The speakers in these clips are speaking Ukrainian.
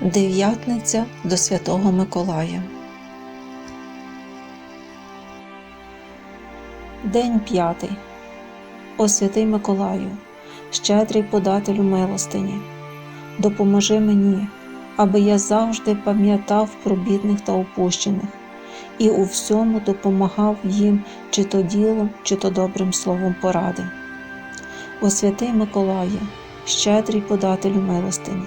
Дев'ятниця до Святого Миколая. День п'ятий. О святий Миколаю, щедрий подателю милостині, допоможи мені, аби я завжди пам'ятав про бідних та опущених і у всьому допомагав їм чи то ділом, чи то добрим словом поради. О святий Миколає, щедрий подателю милостині,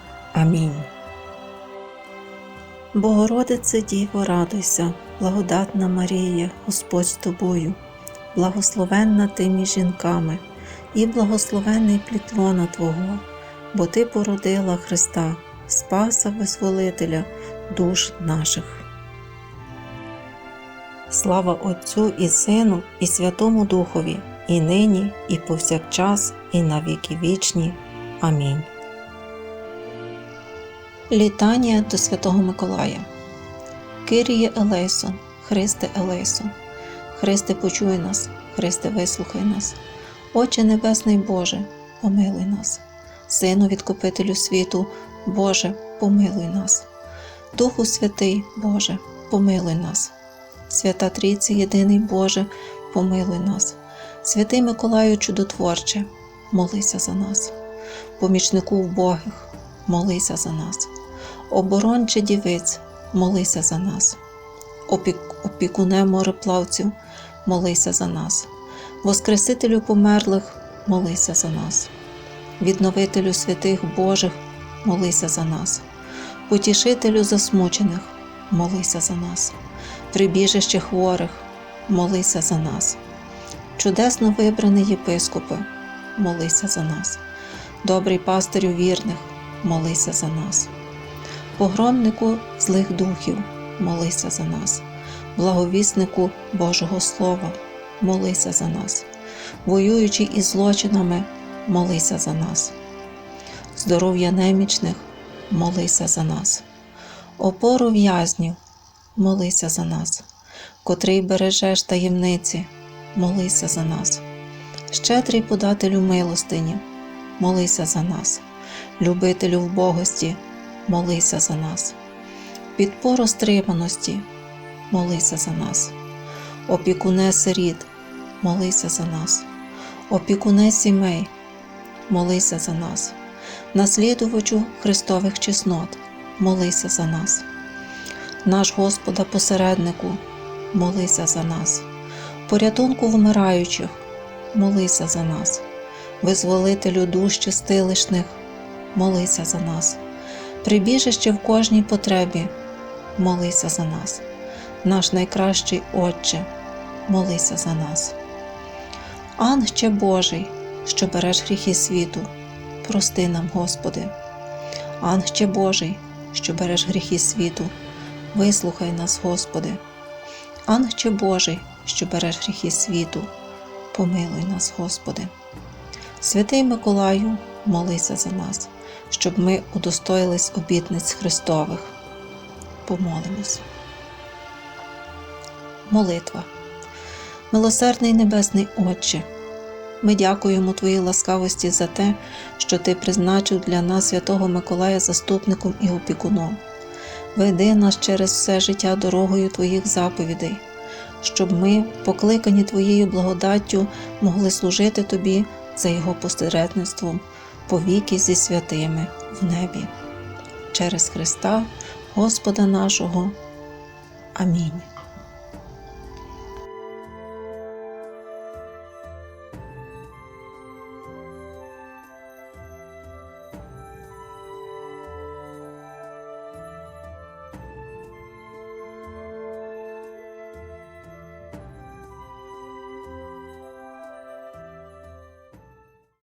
Амінь. Богородице Діво, радуйся, благодатна Марія, Господь з тобою, благословенна ти між жінками, і благословенний плітлона Твого, бо Ти породила Христа, Спаса Визволителя душ наших. Слава Отцю і Сину, і Святому Духові, і нині, і повсякчас, і на віки вічні. Амінь. Літання до Святого Миколая. Киріє Елейсон, Христе Елейсон, Христе, почуй нас, Христе, вислухай нас, Отче Небесний Боже, помилуй нас, Сину Відкупителю світу, Боже, помилуй нас, Духу Святий, Боже, помилуй нас, Свята Трійці, єдиний Боже, помилуй нас, Святий Миколаю Чудотворче, молися за нас, помічнику вбогих, молися за нас. Оборонче дівиць, молися за нас. Опік, опікуне мореплавців, молися за нас. Воскресителю померлих, молися за нас. Відновителю святих Божих, молися за нас. Потішителю засмучених, молися за нас. Прибіжище хворих, молися за нас. Чудесно вибраний єпископе, молися за нас. Добрий пастирю вірних, молися за нас. Погромнику злих духів, молися за нас, благовіснику Божого Слова, молися за нас, воюючи із злочинами, молися за нас, здоров'я немічних, молися за нас, опору в'язнів, молися за нас, котрий бережеш таємниці, молися за нас, щедрий подателю милостині, молися за нас, любителю вбогості молися за нас. Підпору стриманості, молися за нас. Опікуне сиріт, молися за нас. Опікуне сімей, молися за нас. Наслідувачу Христових чеснот, молися за нас. Наш Господа посереднику, молися за нас. Порятунку вмираючих, молися за нас. Визволителю душ чистилишних, молися за нас прибіжище в кожній потребі, молися за нас, наш найкращий Отче, молися за нас. Ангче Божий, що береш гріхи світу, прости нам, Господи. Ангче Божий, що береш гріхи світу, вислухай нас, Господи. Ангче Божий, що береш гріхи світу, помилуй нас, Господи. Святий Миколаю, молися за нас щоб ми удостоїлись обітниць Христових. Помолимось. Молитва. Милосердний Небесний Отче, ми дякуємо Твоїй ласкавості за те, що Ти призначив для нас святого Миколая заступником і опікуном. Веди нас через все життя дорогою Твоїх заповідей, щоб ми, покликані Твоєю благодаттю, могли служити Тобі за Його посередництвом повіки зі святими в небі. Через Христа Господа нашого. Амінь.